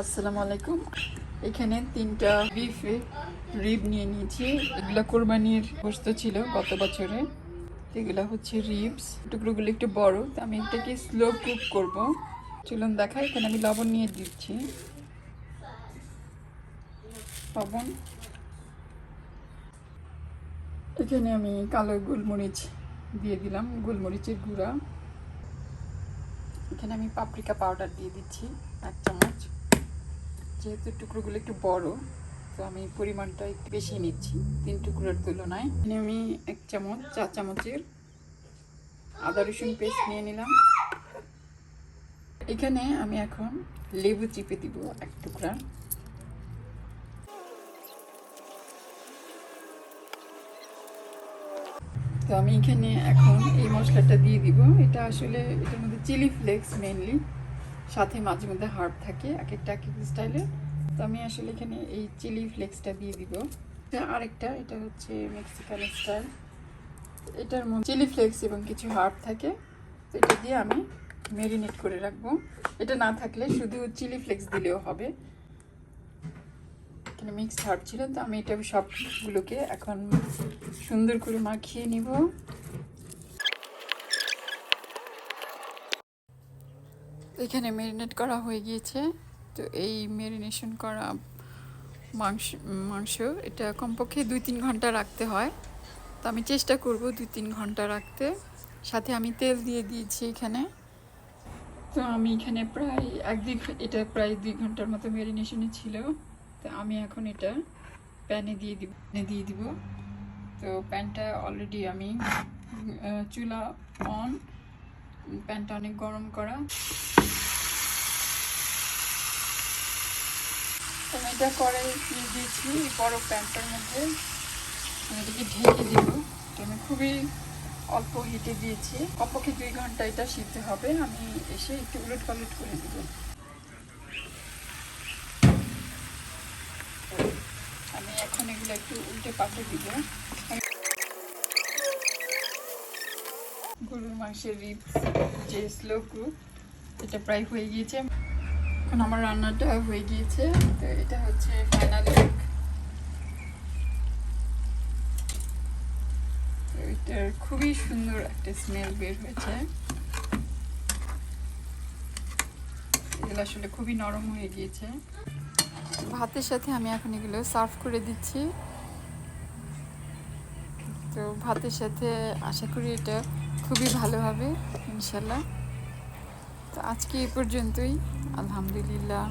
আসসালামু আলাইকুম। এখানে তিনটা বিফ রিব নিয়ে নিয়েছি। এগুলো কোরবানির গোস্ত ছিল গত বছরে। এগুলো হচ্ছে রিবস টুকরোগুলো একটু বড়, তো আমি এটাকে স্লো কুক করব। চলুন দেখা, এখানে আমি লবণ নিয়ে দিচ্ছি। লবণ। এখানে আমি কালো গোলমরিচ দিয়ে দিলাম গোলমরিচের গুঁড়া। এখানে আমি পাপরিকা পাউডার দিয়ে দিচ্ছি এক চামচ। যেহেতু টুকরোগুলো একটু বড়, তো আমি পরিমাণটা একটু বেশি নিচ্ছি তিন টুকরোর তুলনায়। এখানে আমি এক চামচ চা চামচের আদা রসুন পেস্ট নিয়ে নিলাম। এখানে আমি এখন লেবু চিপে দিব এক টুকরা। তো আমি এখানে এখন এই মশলাটা দিয়ে দিব। এটা আসলে এটার মধ্যে চিলি ফ্লেক্স মেনলি সাথে মাঝে মধ্যে হার্ব থাকে, এক একটা এক স্টাইলে। তো আমি আসলে এখানে এই চিলি ফ্লেক্সটা দিয়ে দিব। আরেকটা, এটা হচ্ছে মেক্সিকান স্টাইল। এটার মধ্যে চিলি ফ্লেক্স এবং কিছু হার্ব থাকে। তো এটা দিয়ে আমি ম্যারিনেট করে রাখব। এটা না থাকলে শুধু চিলি ফ্লেক্স দিলেও হবে। এখানে মিক্সড হার্ব ছিল, তো আমি এটা সবগুলোকে এখন সুন্দর করে মাখিয়ে নিব। এখানে ম্যারিনেট করা হয়ে গিয়েছে, তো এই ম্যারিনেশন করা মাংস মাংস, এটা কমপক্ষে দুই তিন ঘণ্টা রাখতে হয়। তো আমি চেষ্টা করব দুই তিন ঘণ্টা রাখতে। সাথে আমি তেল দিয়ে দিয়েছি এখানে। তো আমি এখানে প্রায় এক দুই এটা প্রায় দুই ঘণ্টার মতো ম্যারিনেশনে ছিল। তো আমি এখন এটা প্যানে দিয়ে দিব দিয়ে দিব। তো প্যানটা অলরেডি আমি চুলা অন প্যানটা অনেক গরম করা। তো আমি এটা দিয়ে দিয়েছি বড় প্যানটার মধ্যে। আমি এটাকে ঢেকে দিব। এটা আমি খুবই অল্প হিটে দিয়েছি। কমপক্ষে দুই ঘণ্টা এটা সিদ্ধ হবে। আমি এসে একটু উলট পালট করে দিব আমি এগুলো একটু উল্টে পাল্টে দিব। গরুর মাংসের রিপ যে স্লো কুক এটা প্রায় হয়ে গিয়েছে। এখন আমার রান্নাটা হয়ে গিয়েছে। তো এটা হচ্ছে ফাইনাল লুক এটার খুবই সুন্দর একটা স্মেল বের হয়েছে। এগুলো আসলে খুবই নরম হয়ে গিয়েছে। ভাতের সাথে আমি এখন এগুলো সার্ভ করে দিচ্ছি। তো ভাতের সাথে আশা করি এটা খুবই ভালো হবে, ইনশাল্লাহ। তো আজকে এই পর্যন্তই, আলহামদুলিল্লাহ।